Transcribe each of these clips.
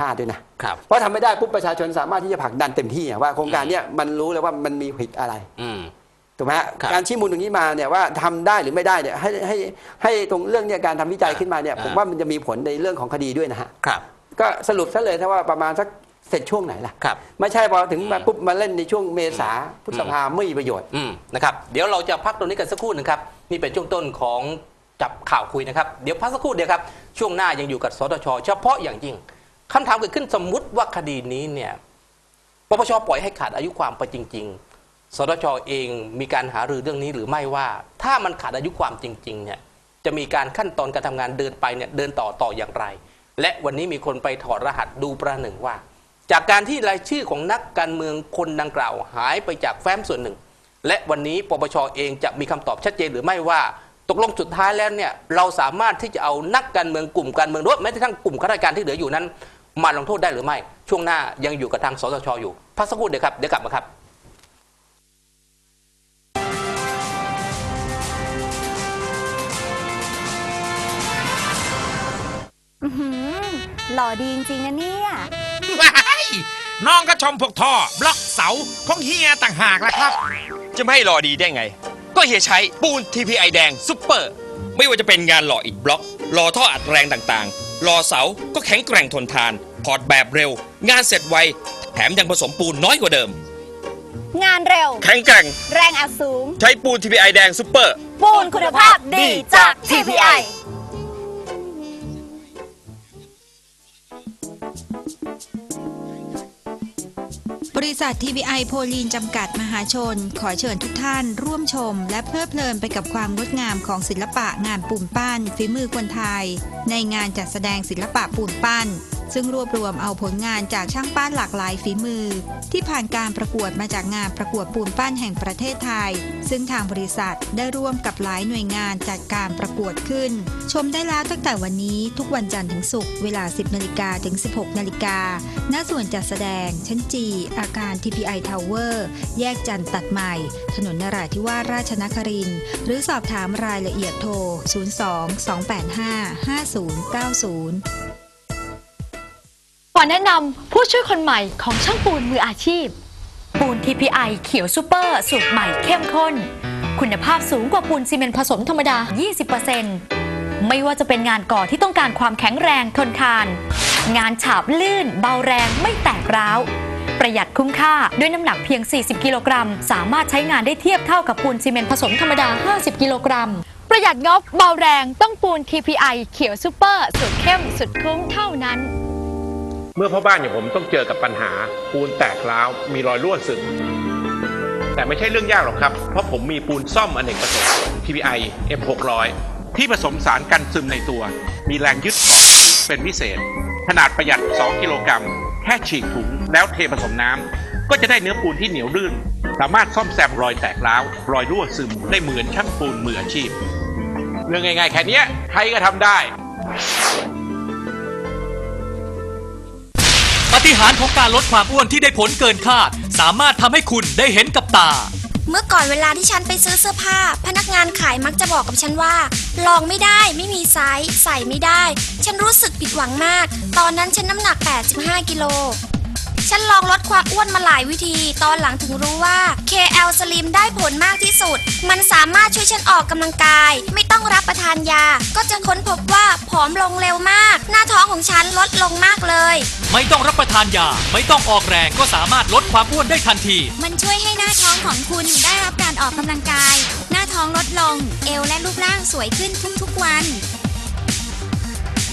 ชาติด้วยนะครับเพราะทำไม่ได้ปุ๊บประชาชนสามารถที่จะผลักดันเต็มที่อะว่าโครงการเนี้ยมันรู้เลยว่ามันมีผิดอะไรอืม ถูกไหมฮะครับการชี้มูลตรงนี้มาเนี่ยว่าทำได้หรือไม่ได้เนี่ยให้ให้ให้ตรงเรื่องเนี่ยการทำวิจัยขึ้นมาเนี่ยอ่า ผมว่ามันจะมีผลในเรื่องของคดีด้วยนะฮะครับก็สรุปซะเลยถ้าว่าประมาณสักเสร็จช่วงไหนล่ะ ครับ ไม่ใช่พอถึงมาอืมปุ๊บมาเล่นในช่วงเมษาพฤษภาไม่มีประโยชน์ อืมนะครับเดี๋ยวเราจะพักตรงนี้กันสักครู่หนึงครับนี่เป็นช่วงต้นของจับข่าวคุยนะครับ เดี๋ยวพักสักครู่เดียวครับ ช่วงหน้ายังอยู่กับสตชเฉพาะอย่างยิ่ง คำถามเกิดขึ้นสมมุติว่าคดีนี้เนี่ยปปชปล่อยให้ขาดอายุความไปจริง ๆ สตชเองมีการหารือเรื่องนี้หรือไม่ว่า ถ้ามันขาดอายุความจริงๆเนี่ยจะมีการขั้นตอนการทำงานเดินไปเนี่ยเดินต่อต่ออย่างไร และวันนี้มีคนไปถอดรหัสดูประหนึ่งว่า จากการที่รายชื่อของนักการเมืองคนดังกล่าวหายไปจากแฟ้มส่วนหนึ่ง และวันนี้ปปชเองจะมีคำตอบชัดเจนหรือไม่ว่า ตกลงสุดท้ายแล้วเนี่ยเราสามารถที่จะเอานักการเมืองกลุ่มการเมืองด้วยแม้กระทั่งกลุ่มข้าราชการที่เหลืออยู่นั้น มาลงโทษได้หรือไม่ ช่วงหน้ายังอยู่กับทางสสชอยู่พักสักครู่เดียวครับเดี๋ยวกลับมาครับอื้อหือหล่อดีจริงๆนะเนี่ยว้ายน้องก็ชมพวกท่อบล็อกเสาของเฮียต่างหากละครับ จะไม่ให้รอดีได้ไง ก็เฮียใช้ปูน TPI แดงซุปเปอร์ ไม่ว่าจะเป็นงานหล่ออิฐบล็อกหล่อท่ออัดแรงต่างๆ หล่อเสาก็แข็งแกร่งทนทาน พอร์ตแบบเร็ว งานเสร็จไว แถมยังผสมปูนน้อยกว่าเดิม งานเร็ว แข็งแกร่ง แรงอัดสูง ใช้ปูน TPI แดงซุปเปอร์ ปูนคุณภาพดีจาก TPI ษัท TBI โพลีนจำกัดมหาชน ขอเชิญทุกท่าน ร่วมชม และเพลิดเพลินไปกับความงดงามของศิลปะงานปูนปั้น ฝีมือคนไทย ในงานจัดแสดงศิลปะปูนปั้น ซึ่งรวบรวมเอาผลงานจากช่างปั้นหลากหลายฝีมือ ที่ผ่านการประกวดมาจากงานประกวดปูนปั้นแห่งประเทศไทย ซึ่งทางบริษัทได้ร่วมกับหลายหน่วยงานจัดการประกวดขึ้น ชมได้แล้วตั้งแต่วันนี้ทุกวันจันทร์ถึงศุกร์เวลา 10นาฬิกาถึง 16นาฬิกาณส่วนจัดแสดง ชั้นจี อาคาร TPI Tower แยกจันทร์ตัดใหม่ ถนนนราธิวาสราชนคริน หรือสอบถามรายละเอียดโทร 02 285 5090 แนะนำผู้ช่วยคนใหม่ของช่างปูนมืออาชีพ ปูน TPI เขียวซูเปอร์สูตรใหม่เข้มข้น คุณภาพสูงกว่าปูนซีเมนต์ผสมธรรมดา 20%ไม่ว่าจะเป็นงานก่อที่ต้องการความแข็งแรงทนทาน งานฉาบลื่น เบาแรงไม่แตกร้าว ประหยัดคุ้มค่าด้วยน้ำหนักเพียง 40 กิโลกรัม สามารถใช้งานได้เทียบเท่ากับปูนซีเมนต์ผสมธรรมดา 50 กิโลกรัมประหยัดงบเบาแรงต้องปูน TPI เขียวซูเปอร์สุดเข้มสุดคุ้มเท่านั้น เมื่อพ่อบ้านอย่างผมต้องเจอกับปัญหาปูนแตกร้าวมีรอยรั่วซึมแต่ไม่ใช่เรื่องยากหรอกครับ เพราะผมมีปูนซ่อมอเนกประสงค์ TPI M600 ที่ผสมสารกันซึมในตัว มีแรงยึดเกาะเป็นพิเศษ ขนาดประหยัด 2 กิโลกรัม แค่ฉีกถุงแล้วเทผสมน้ำ ก็จะได้เนื้อปูนที่เหนียวลื่น สามารถซ่อมแซมรอยแตกร้าว รอยรั่วซึมได้เหมือนช่างปูนมืออาชีพ เรื่องง่ายๆแค่นี้ใครก็ทำได้ ปฏิหารย์ของการลดความอ้วนที่ได้ผลเกินคาด สามารถทำให้คุณได้เห็นกับตา เมื่อก่อนเวลาที่ฉันไปซื้อเสื้อผ้า พนักงานขายมักจะบอกกับฉันว่า ลองไม่ได้ไม่มีไซส์ใส่ไม่ได้ ฉันรู้สึกผิดหวังมาก ตอนนั้นฉันน้ำหนัก 85 กิโล ฉันลองลดความอ้วนมาหลายวิธี ตอนหลังถึงรู้ว่า KL Slim ได้ผลมากที่สุด มันสามารถช่วยฉันออกกำลังกาย ไม่ต้องรับประทานยา ก็จะค้นพบว่าผอมลงเร็วมาก หน้าท้องของฉันลดลงมากเลย ไม่ต้องรับประทานยา ไม่ต้องออกแรงก็สามารถลดความอ้วนได้ทันที มันช่วยให้หน้าท้องของคุณได้รับการออกกำลังกาย หน้าท้องลดลง เอวและรูปร่างสวยขึ้นทุกๆวัน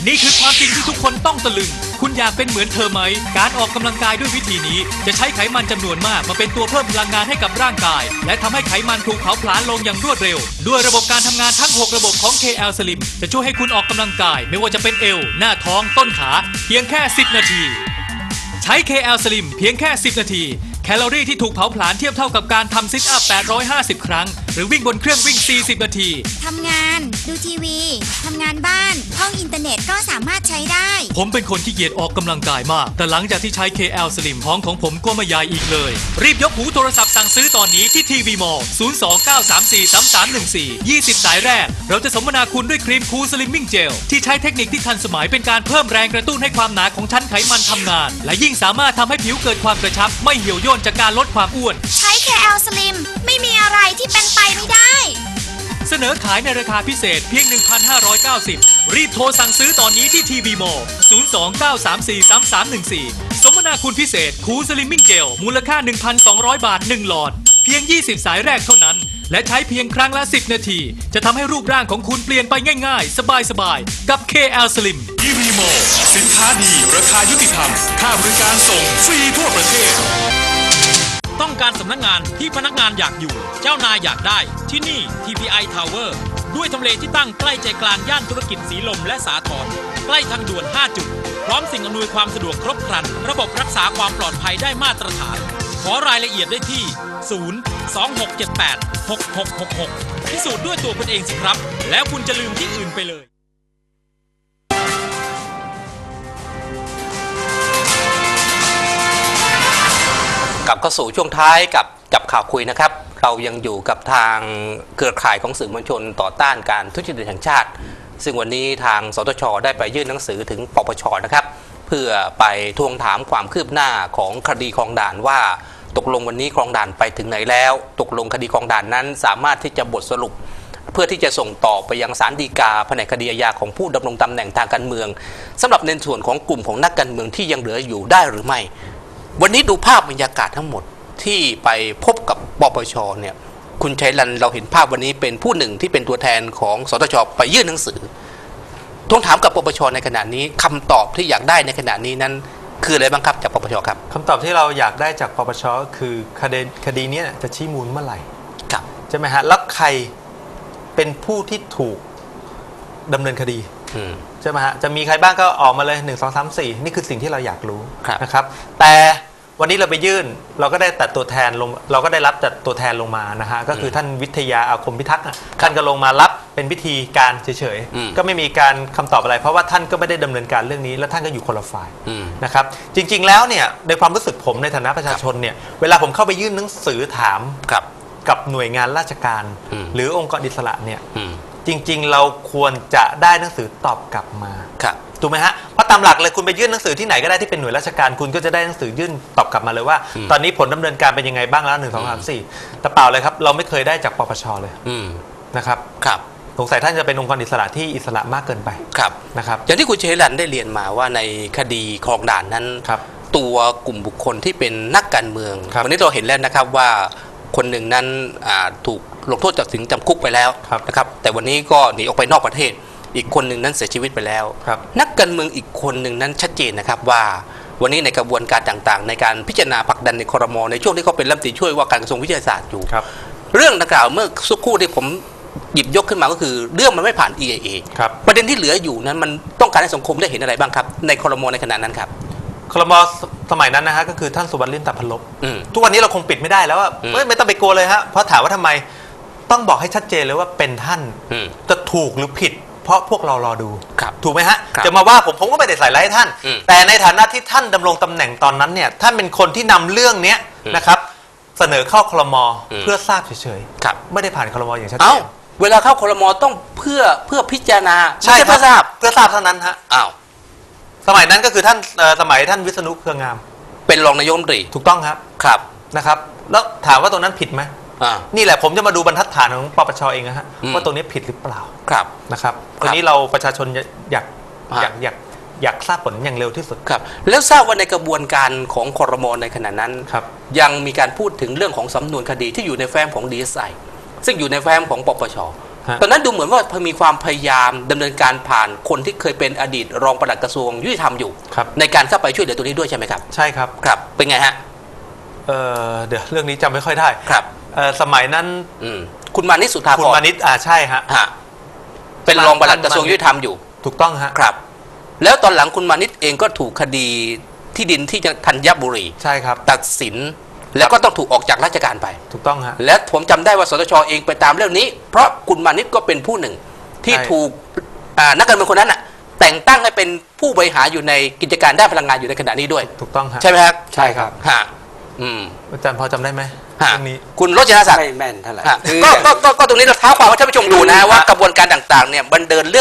นี่คือความจริงที่ทุกคนต้องตะลึง คุณอยากเป็นเหมือนเธอไหม การออกกำลังกายด้วยวิธีนี้ จะใช้ไขมันจำนวนมากมาเป็นตัวเพิ่มพลังงานให้กับร่างกาย และทำให้ไขมันถูกเผาผลาญลงอย่างรวดเร็ว ด้วยระบบการทำงานทั้ง 6 ระบบของ KL Slim จะช่วยให้คุณออกกำลังกาย ไม่ว่าจะเป็นเอว หน้าท้อง ต้นขา เพียงแค่ 10 นาที ใช้ KL Slim เพียงแค่ 10 นาที แคลอรี่ที่ถูกเผาผลาญเทียบเท่ากับการทำซิทอัพ 850 ครั้ง หรือวิ่งบนเครื่องวิ่ง 40 นาที ทำงานดูทีวี ทำงานบ้าน ห้องอินเทอร์เน็ตก็สามารถใช้ได้ ผมเป็นคนที่เกียจออกกำลังกายมาก แต่หลังจากที่ใช้ KL Slim ท้องของผมก็ไม่ใหญ่อีกเลย รีบยกหูโทรศัพท์สั่งซื้อตอนนี้ที่ทีวีมอล029343314 20 สายแรก เราจะสมนาคุณด้วยครีมคูลสลิมมิ่งเจลที่ใช้เทคนิคที่ทันสมัยเป็นการเพิ่มแรงกระตุ้นให้ความหนาของชั้นไขมันทำงาน และยิ่งสามารถทำให้ผิวเกิดความกระชับ ไม่เหี่ยวย่นจากการลดความอ้วนใช้ KL Slim ไม่มีอะไรที่เป็นไปไม่ได้ เสนอขายในราคาพิเศษเพียง 1,590 รีบโทรสั่งซื้อตอนนี้ที่ทีวีมอล029343314 สมนาคุณพิเศษคูสลิมมิ่งเจลมูลค่า 1,200 บาท 1 หลอด เพียง 20 สายแรกเท่านั้น และใช้เพียงครั้งละ 10 นาที จะทำให้รูปร่างของคุณเปลี่ยนไปง่ายๆ สบายๆ กับ KL Slim ทีวีโมสินค้าดี ราคายุติธรรม ค่าบริการส่งฟรีทั่วประเทศ ต้องการสำนักงานที่พนักงานอยากอยู่ เจ้านายอยากได้ ที่นี่ TPI Tower ด้วยทำเลที่ตั้งใกล้ใจกลางย่านธุรกิจสีลมและสาทรใกล้ทางด่วน 5 จุด พร้อมสิ่งอำนวยความสะดวกครบครัน ระบบรักษาความปลอดภัยได้มาตรฐาน ขอรายละเอียดได้ที่ 0 2 6 7 8 6 6 6 6 พิสูจน์ด้วยตัวคุณเองสิครับ แล้วคุณจะลืมที่อื่นไปเลย ลับเข้าสู่ช่วงท้ายกับจับข่าวคุยนะครับ เรายังอยู่กับทางเครือข่ายของสื่อมวลชนต่อต้านการทุจริตแห่งชาติ ซึ่งวันนี้ทางสตชได้ไปยื่นหนังสือถึงปปชนะครับ เพื่อไปทวงถามความคืบหน้าของคดีคลองด่านว่า ตกลงวันนี้คลองด่านไปถึงไหนแล้ว ตกลงคดีคลองด่านนั้นสามารถที่จะบทสรุปเพื่อที่จะส่งต่อไปยังศาลฎีกาแผนกคดีอาญาของผู้ดำรงตำแหน่งทางการเมืองสำหรับในส่วนของกลุ่มของนักการเมืองที่ยังเหลืออยู่ได้หรือไม่ วันนี้ดูภาพบรรยากาศทั้งหมดที่ไปพบกับปปชเนี่ยคุณชัยรันเราเห็นภาพวันนี้เป็นผู้หนึ่งที่เป็นตัวแทนของสตชไปยื่นหนังสือทวงถามกับปปชในขณะนี้คำตอบที่อยากได้ในขณะนี้นั้นคืออะไรบ้างครับจากปปชครับคำตอบที่เราอยากได้จากปปชก็คือคดีคดีเนี้ยจะชี้มูลเมื่อไหร่ครับใช่ไหมฮะแล้วใครเป็นผู้ที่ถูกดำเนินคดีอืม ใช่ไหมฮะจะมีใครบ้างก็ออกมาเลย 1 2 3 4 นี่คือสิ่งที่เราอยากรู้ครับ นะครับ แต่วันนี้เราไปยื่นเราก็ได้ตัดตัวแทนลงเราก็ได้รับจัดตัวแทนลงมานะฮะก็คือท่านวิทยาอาคมพิทักษ์อะท่านก็ลงมารับเป็นพิธีการเฉยอืม ๆก็ไม่มีการคำตอบอะไร เพราะว่าท่านก็ไม่ได้ดำเนินการเรื่องนี้ แล้วท่านก็อยู่คนละฝ่าย อืม นะครับจริงๆแล้วเนี่ยในความรู้สึกผมในฐานะประชาชนเนี่ยเวลาผมเข้าไปยื่นหนังสือถามครับ กับหน่วยงานราชการ อืม หรือองค์กรอิสระเนี่ยอืม จริง ๆ เราควรจะได้หนังสือตอบกลับมา ครับ ถูกไหมฮะเพราะตามหลักเลยคุณไปยื่นหนังสือที่ไหนก็ได้ที่เป็นหน่วยราชการคุณก็จะได้หนังสือยื่นตอบกลับมาเลยว่า อืม ตอนนี้ผลดำเนินการเป็นยังไงบ้างแล้วหนึ่งสองสามสี่แต่เปล่าเลยครับเราไม่เคยได้จากปปชเลยอืม นะครับครับ สงสัยท่านจะเป็นองค์กรอิสระที่อิสระมากเกินไปครับ นะครับ อย่างที่คุณชัยรันได้เรียนมาว่าในคดีคลองด่านนั้น ครับตัวกลุ่มบุคคลที่เป็นนักการเมือง ครับ วันนี้เราเห็นแล้วนะครับว่า คนหนึ่งนั้นอ่าถูกลงโทษจากถึงจำคุกไปแล้วครับนะครับแต่วันนี้ก็หนีออกไปนอกประเทศ อีกคนหนึ่งนั้นเสียชีวิตไปแล้วครับนักการเมืองอีกคนหนึ่งนั้นชัดเจนนะครับว่าวันนี้ในกระบวนการต่างๆ ในการพิจารณาผลักดันในคอรมอในช่วงที่เขาเป็นรัฐมนตรีช่วยว่าการกระทรวงวิทยาศาสตร์อยู่ครับเรื่องดังกล่าวเมื่อสักครู่ที่ผมหยิบยกขึ้นมาก็คือเรื่องมันไม่ผ่าน EIA ครับประเด็นที่เหลืออยู่นั้นมันต้องการให้สังคมได้เห็นอะไรบ้างครับ ในคอรมอในขณะนั้นครับ คลมสมัยนั้นนะฮะก็คือท่านสุวรรณลิมตับพันลบอืม ทุกวันนี้เราคงปิดไม่ได้แล้วว่าอืม เอ้ยไม่ต้องไปกลัวเลยฮะเพราะถามว่าทำไมต้องบอกให้ชัดเจนเลยว่าเป็นท่าน อืม จะถูกหรือผิด เพราะพวกเรารอดู ครับถูกไหมฮะ ครับจะมาว่าผมผมก็ไม่ได้ใส่ร้ายท่าน อืมแต่ในฐานะที่ท่านดำรงตำแหน่งตอนนั้นเนี่ยท่านเป็นคนที่นำเรื่องเนี้ยอืมนะครับ เสนอเข้าคลมอืม เพื่อทราบเฉยครับ ๆ ไม่ได้ผ่านคลมอย่างชัดเจเอ้า นเวลาเข้าคอรมอต้องเพื่อเพื่อพิจารณาใช่ไม่ครัเพื่อทราบเพื่อทราบเท่านั้นฮะ อ้าว สมัยนั้นก็คือท่านเอ่อสมัยท่านวิษณุเครืองาม เป็นรองนายกรัฐมนตรีถูกต้องครับครับนะครับ แล้วถามว่าตรงนั้นผิดไหมอ่า นี่แหละผมจะมาดูบรรทัดฐานของปปชเองนะฮะอืม ว่าตรงนี้ผิดหรือเปล่าครับ นะครับวันนี้เราประชาชนอยากฮะ อยากอยากอยากทราบผลอย่างเร็วที่สุด ครับ แล้วทราบว่าในกระบวนการของคอรมอในขณะนั้น ครับ ยังมีการพูดถึงเรื่องของสำนวนคดีที่อยู่ในแฟ้มของดีเอสไอซึ่งอยู่ในแฟ้มของปปช ฮะตอนนั้นดูเหมือนว่ามีความพยายามดำเนินการผ่านคนที่เคยเป็นอดีตรองปลัดกระทรวงยุติธรรมอยู่ครับในการเข้าไปช่วยเหลือตัวนี้ด้วยใช่ไหมครับ ใช่ครับครับเป็นไงฮะเอ่อเดี๋ยวเรื่องนี้จำไม่ค่อยได้ครับเอ่อสมัยนั้นอืมคุณมานิสสุธาคุณพรมานิตอ่าใช่ฮะฮะเป็นรองปลัดกระทรวงยุติธรรมอยู่ ถูกต้องฮะครับ แล้วตอนหลังคุณมานิตเองก็ถูกคดีที่ดินที่ธัญบุรีใช่ครับ ตัดสิน แล้วก็ต้องถูกออกจากราชการไป ถูกต้องฮะ และผมจำได้ว่าสตชเองไปตามเรื่องนี้ เพราะคุณมานิตก็เป็นผู้หนึ่งที่ใช่ ถูกอ่านักการเมืองคนนั้นน่ะแต่งตั้งให้เป็นผู้บริหารอยู่ในกิจการด้านพลังงานอยู่ในขณะนี้ด้วย ถูกต้องฮะใช่ไหมครับใช่ครับ ฮะอืมอาจารย์พอจำได้ไหมฮะเรื่องนี้ คุณโรจนศักดิ์ ไม่แม่นเท่าไหร่ฮะคือ ก็ก็ก็ก็ตรงนี้เราเท้าความให้ท่านผู้ชมดูนะว่ากระบวนการต่างๆเนี่ยมันเดินเรื่อง